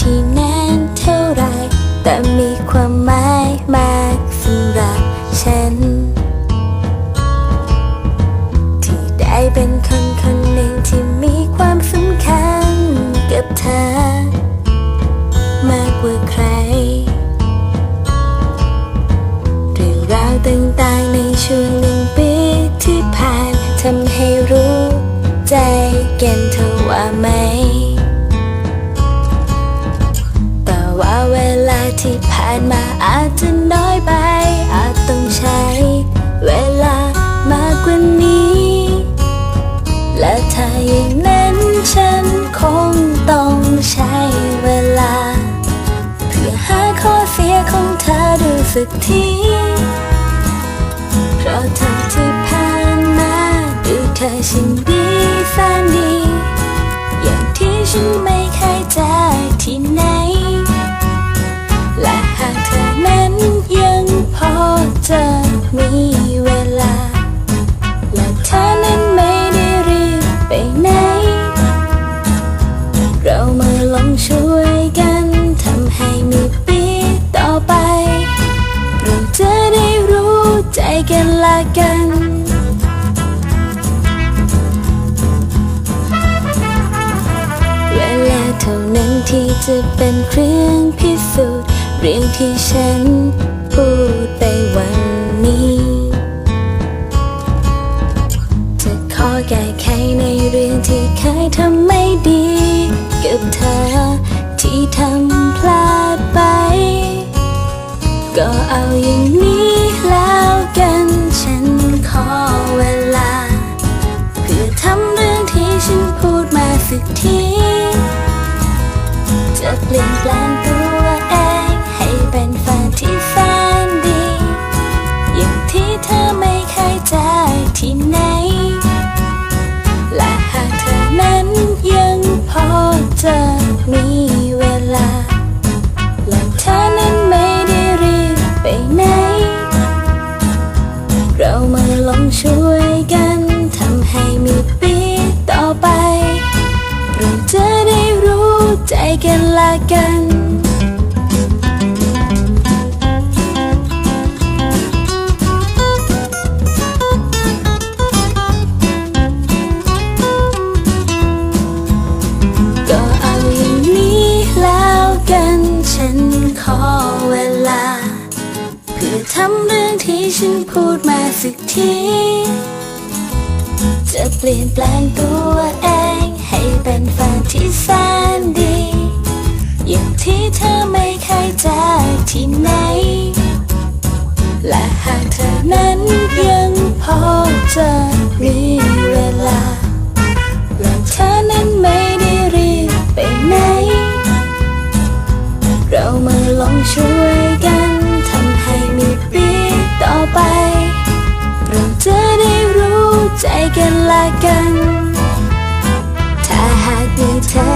ที่แต่มีความหมายมากสำหรับฉัน ที่ได้เป็นคนคนหนึ่งที่มีความสำคัญกับเธอ มากกว่าใครเรื่องราวต่างๆในช่วง ที่ผ่านมาอาจจะน้อยไป อาจต้องใช้ เวลามากกว่านี้ และถ้าอย่างนั้นฉันคงต้องใช้เวลา เพื่อหาข้อเสียของเธอดูสักที กันละกัน เวลาเท่านั้นที่จะเป็นเครื่องพิสูจน์เรื่องที่ฉันพูดไปวันนี้จะขอแก้ไขในเรื่องที่เคยทำไม่ดี กับเธอที่ทำพลาดไป ก็เอาอย่างนี้ จะเปลี่ยนแปลงตัวเอง ให้เป็นแฟนที่แสนดี อย่างที่เธอไม่เคยเจอที่ไหน และหากเธอนั้นยังพอจะมีเวลา และเธอนั้นไม่ได้รีบไปไหน เรามาลองช่วยกัน แลาเพื่อทำเรื่องที่ฉันพูดมาสักที จะเปลี่ยนแปลงตัวเอง ให้เป็นแฟนที่แสนดี อย่างที่เธอไม่เคยเจอที่ไหน และหากเธอนั้นยังพอจะมีเวลาและเธอนั้นไม่ได้รีบไปไหน เรามาลองช่วยกันทำให้มีปีต่อไป เราจะได้รู้ใจกันละกัน ถ้าหากมีเธอ